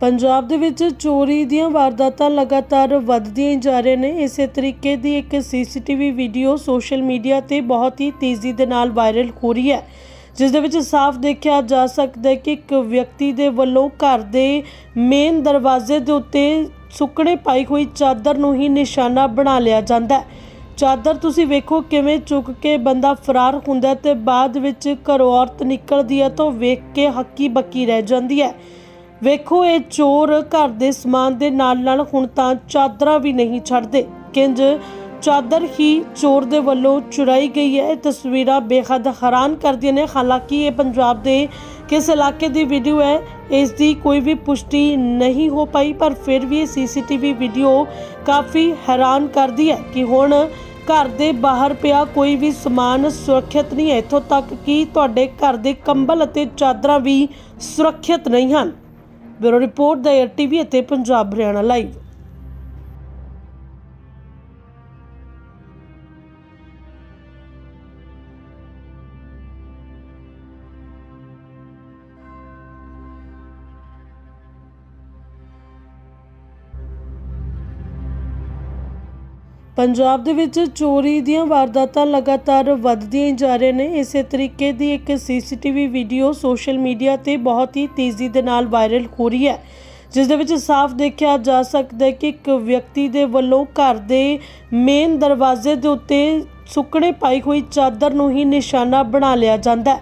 ਪੰਜਾਬ ਦੇ ਵਿੱਚ ਚੋਰੀ ਦੀਆਂ ਵਾਰਦਾਤਾਂ ਲਗਾਤਾਰ ਵੱਧਦੀਆਂ ਜਾ ਰਹੀਆਂ ਨੇ। ਇਸੇ ਤਰੀਕੇ ਦੀ ਇੱਕ ਸੀਸੀਟੀਵੀ ਵੀਡੀਓ ਸੋਸ਼ਲ ਮੀਡੀਆ ਤੇ ਬਹੁਤ ਹੀ ਤੇਜ਼ੀ ਦੇ ਨਾਲ ਵਾਇਰਲ ਹੋ ਰਹੀ ਹੈ। ਜਿਸ ਦੇ ਵਿੱਚ ਸਾਫ਼ ਦੇਖਿਆ ਜਾ ਸਕਦਾ ਹੈ ਕਿ ਇੱਕ ਵਿਅਕਤੀ ਦੇ ਵੱਲੋਂ ਘਰ ਦੇ ਮੇਨ ਦਰਵਾਜ਼ੇ ਦੇ ਉੱਤੇ ਸੁੱਕਣੇ ਪਾਈ ਹੋਈ ਚਾਦਰ ਨੂੰ ਹੀ ਨਿਸ਼ਾਨਾ ਬਣਾ ਲਿਆ ਜਾਂਦਾ ਹੈ। ਚਾਦਰ ਤੁਸੀਂ ਵੇਖੋ ਕਿਵੇਂ ਚੁੱਕ ਕੇ ਬੰਦਾ ਫਰਾਰ ਹੁੰਦਾ ਹੈ ਤੇ ਬਾਅਦ ਵਿੱਚ ਘਰੋਂ ਔਰਤ ਨਿਕਲਦੀ ਹੈ ਤਾਂ ਵੇਖ ਕੇ ਹੱਕੀ ਬੱਕੀ ਰਹਿ ਜਾਂਦੀ ਹੈ। ਵੇਖੋ, ਇਹ ਚੋਰ ਘਰ ਦੇ ਸਮਾਨ ਦੇ ਨਾਲ ਨਾਲ ਹੁਣ ਤਾਂ ਚਾਦਰਾਂ ਵੀ ਨਹੀਂ ਛੱਡਦੇ। ਕਿੰਜ? ਚਾਦਰ ਹੀ ਚੋਰ ਦੇ ਵੱਲੋਂ ਚੁਰਾਈ ਗਈ ਹੈ। ਇਹ ਤਸਵੀਰਾਂ ਬੇਹੱਦ ਹੈਰਾਨ ਕਰਦੀਆਂ ਨੇ। ਹਾਲਾਂਕਿ ਇਹ ਪੰਜਾਬ ਦੇ ਕਿਸ ਇਲਾਕੇ ਦੀ ਵੀਡੀਓ ਹੈ, ਇਸ ਦੀ ਕੋਈ ਵੀ ਪੁਸ਼ਟੀ ਨਹੀਂ ਹੋ ਪਾਈ, ਪਰ ਫਿਰ ਵੀ ਇਹ ਸੀਸੀਟੀਵੀ ਵੀਡੀਓ ਕਾਫੀ ਹੈਰਾਨ ਕਰਦੀ ਹੈ ਕਿ ਹੁਣ ਘਰ ਦੇ ਬਾਹਰ ਪਿਆ ਕੋਈ ਵੀ ਸਮਾਨ ਸੁਰੱਖਿਅਤ ਨਹੀਂ ਹੈ। ਇੱਥੋਂ ਤੱਕ ਕਿ ਤੁਹਾਡੇ ਘਰ ਦੇ ਕੰਬਲ ਅਤੇ ਚਾਦਰਾਂ ਵੀ ਸੁਰੱਖਿਅਤ ਨਹੀਂ ਹਨ। ਬਿਊਰੋ ਰਿਪੋਰਟ ਦਾ ਏਅਰ ਟੀਵੀ ਅਤੇ ਪੰਜਾਬ ਹਰਿਆਣਾ ਲਾਈਵ। ਪੰਜਾਬ ਦੇ ਵਿੱਚ ਚੋਰੀ ਦੀਆਂ ਵਾਰਦਾਤਾਂ ਲਗਾਤਾਰ ਵੱਧਦੀਆਂ ਜਾ ਰਹੀਆਂ ਨੇ। ਇਸੇ ਤਰੀਕੇ ਦੀ ਇੱਕ ਸੀਸੀਟੀਵੀ ਵੀਡੀਓ ਸੋਸ਼ਲ ਮੀਡੀਆ ਤੇ ਬਹੁਤ ਹੀ ਤੇਜ਼ੀ ਦੇ ਨਾਲ ਵਾਇਰਲ ਹੋ ਰਹੀ ਹੈ। ਜਿਸ ਦੇ ਵਿੱਚ ਸਾਫ਼ ਦੇਖਿਆ ਜਾ ਸਕਦਾ ਹੈ ਕਿ ਇੱਕ ਵਿਅਕਤੀ ਦੇ ਵੱਲੋਂ ਘਰ ਦੇ ਮੇਨ ਦਰਵਾਜ਼ੇ ਦੇ ਉੱਤੇ ਸੁੱਕਣੇ ਪਾਈ ਹੋਈ ਚਾਦਰ ਨੂੰ ਹੀ ਨਿਸ਼ਾਨਾ ਬਣਾ ਲਿਆ ਜਾਂਦਾ ਹੈ।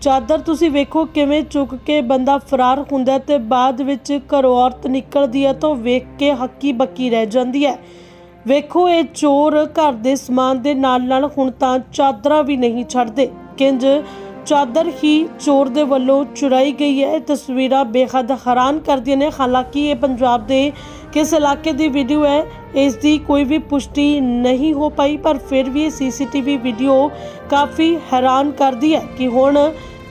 ਚਾਦਰ ਤੁਸੀਂ ਵੇਖੋ ਕਿਵੇਂ ਚੁੱਕ ਕੇ ਬੰਦਾ ਫਰਾਰ ਹੁੰਦਾ ਹੈ ਤੇ ਬਾਅਦ ਵਿੱਚ ਘਰੋਂ ਔਰਤ ਨਿਕਲਦੀ ਹੈ ਤਾਂ ਵੇਖ ਕੇ ਹੱਕੀ ਬੱਕੀ ਰਹਿ ਜਾਂਦੀ ਹੈ। ਵੇਖੋ, ਇਹ ਚੋਰ ਘਰ ਦੇ ਸਮਾਨ ਦੇ ਨਾਲ ਨਾਲ ਹੁਣ ਤਾਂ ਚਾਦਰਾਂ ਵੀ ਨਹੀਂ ਛੱਡਦੇ। ਕਿੰਜ? ਚਾਦਰ ਹੀ ਚੋਰ ਦੇ ਵੱਲੋਂ ਚੁਰਾਈ ਗਈ ਹੈ। ਇਹ ਤਸਵੀਰਾਂ ਬੇਹੱਦ ਹੈਰਾਨ ਕਰਦੀਆਂ ਨੇ। ਹਾਲਾਂਕਿ ਇਹ ਪੰਜਾਬ ਦੇ ਕਿਸ ਇਲਾਕੇ ਦੀ ਵੀਡੀਓ ਹੈ, ਇਸ ਦੀ ਕੋਈ ਵੀ ਪੁਸ਼ਟੀ ਨਹੀਂ ਹੋ ਪਾਈ, ਪਰ ਫਿਰ ਵੀ ਇਹ ਸੀਸੀਟੀਵੀ ਵੀਡੀਓ ਕਾਫੀ ਹੈਰਾਨ ਕਰਦੀ ਹੈ ਕਿ ਹੁਣ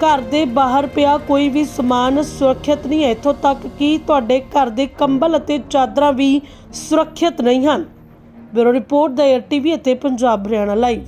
ਘਰ ਦੇ ਬਾਹਰ ਪਿਆ ਕੋਈ ਵੀ ਸਮਾਨ ਸੁਰੱਖਿਅਤ ਨਹੀਂ ਹੈ। ਇੱਥੋਂ ਤੱਕ ਕਿ ਤੁਹਾਡੇ ਘਰ ਦੇ ਕੰਬਲ ਅਤੇ ਚਾਦਰਾਂ ਵੀ ਸੁਰੱਖਿਅਤ ਨਹੀਂ ਹਨ। ਬਿਊਰੋ ਰਿਪੋਰਟ ਦਾ ਏਅਰ ਟੀਵੀ ਅਤੇ ਪੰਜਾਬ ਹਰਿਆਣਾ ਲਾਈਵ।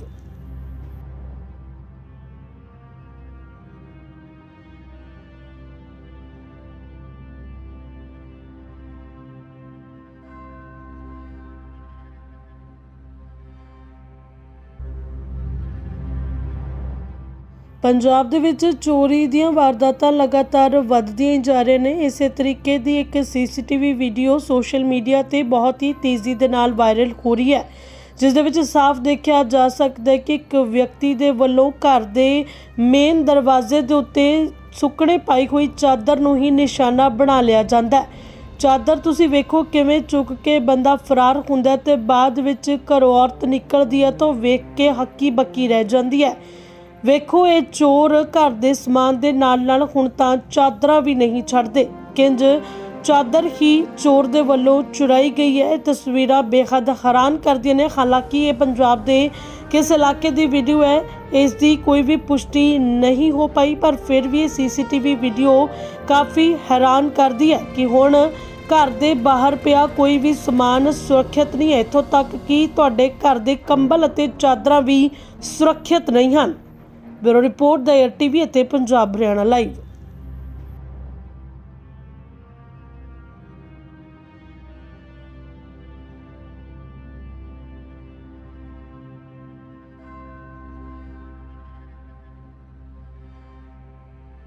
ਪੰਜਾਬ ਦੇ ਵਿੱਚ ਚੋਰੀ ਦੀਆਂ ਵਾਰਦਾਤਾਂ ਲਗਾਤਾਰ ਵੱਧਦੀਆਂ ਜਾ ਰਹੀਆਂ ਨੇ। ਇਸੇ ਤਰੀਕੇ ਦੀ ਇੱਕ ਸੀਸੀਟੀਵੀ ਵੀਡੀਓ ਸੋਸ਼ਲ ਮੀਡੀਆ ਤੇ ਬਹੁਤ ਹੀ ਤੇਜ਼ੀ ਦੇ ਨਾਲ ਵਾਇਰਲ ਹੋ ਰਹੀ ਹੈ। ਜਿਸ ਦੇ ਵਿੱਚ ਸਾਫ਼ ਦੇਖਿਆ ਜਾ ਸਕਦਾ ਹੈ ਕਿ ਇੱਕ ਵਿਅਕਤੀ ਦੇ ਵੱਲੋਂ ਘਰ ਦੇ ਮੇਨ ਦਰਵਾਜ਼ੇ ਦੇ ਉੱਤੇ ਸੁੱਕਣੇ ਪਾਈ ਹੋਈ ਚਾਦਰ ਨੂੰ ਹੀ ਨਿਸ਼ਾਨਾ ਬਣਾ ਲਿਆ ਜਾਂਦਾ ਹੈ। ਚਾਦਰ ਤੁਸੀਂ ਵੇਖੋ ਕਿਵੇਂ ਚੁੱਕ ਕੇ ਬੰਦਾ ਫਰਾਰ ਹੁੰਦਾ ਹੈ ਤੇ ਬਾਅਦ ਵਿੱਚ ਘਰੋਂ ਔਰਤ ਨਿਕਲਦੀ ਹੈ ਤਾਂ ਵੇਖ ਕੇ ਹੱਕੀ ਬੱਕੀ ਰਹਿ ਜਾਂਦੀ ਹੈ। ਵੇਖੋ, ਇਹ ਚੋਰ ਘਰ ਦੇ ਸਮਾਨ ਦੇ ਨਾਲ ਨਾਲ ਹੁਣ ਤਾਂ ਚਾਦਰਾਂ ਵੀ ਨਹੀਂ ਛੱਡਦੇ। ਕਿੰਜ? ਚਾਦਰ ਹੀ ਚੋਰ ਦੇ ਵੱਲੋਂ ਚੁਰਾਈ ਗਈ ਹੈ। ਤਸਵੀਰਾਂ ਬੇਹੱਦ ਹੈਰਾਨ ਕਰਦੀਆਂ ਨੇ। ਹਾਲਾਂਕਿ ਇਹ ਪੰਜਾਬ ਦੇ ਕਿਸ ਇਲਾਕੇ ਦੀ ਵੀਡੀਓ ਹੈ ਇਸ ਦੀ ਕੋਈ ਵੀ ਪੁਸ਼ਟੀ ਨਹੀਂ ਹੋ ਪਾਈ, ਪਰ ਫਿਰ ਵੀ ਇਹ ਸੀਸੀਟੀਵੀ ਵੀਡੀਓ ਕਾਫੀ ਹੈਰਾਨ ਕਰਦੀ ਹੈ ਕਿ ਹੁਣ ਘਰ ਦੇ ਬਾਹਰ ਪਿਆ ਕੋਈ ਵੀ ਸਮਾਨ ਸੁਰੱਖਿਅਤ ਨਹੀਂ ਹੈ। ਇੱਥੋਂ ਤੱਕ ਕਿ ਤੁਹਾਡੇ ਘਰ ਦੇ ਕੰਬਲ ਅਤੇ ਚਾਦਰਾਂ ਵੀ ਸੁਰੱਖਿਅਤ ਨਹੀਂ ਹਨ। ਬਿਊਰੋ ਰਿਪੋਰਟ ਦਾ ਏਅਰ ਟੀਵੀ ਅਤੇ ਪੰਜਾਬ ਹਰਿਆਣਾ ਲਾਈਵ।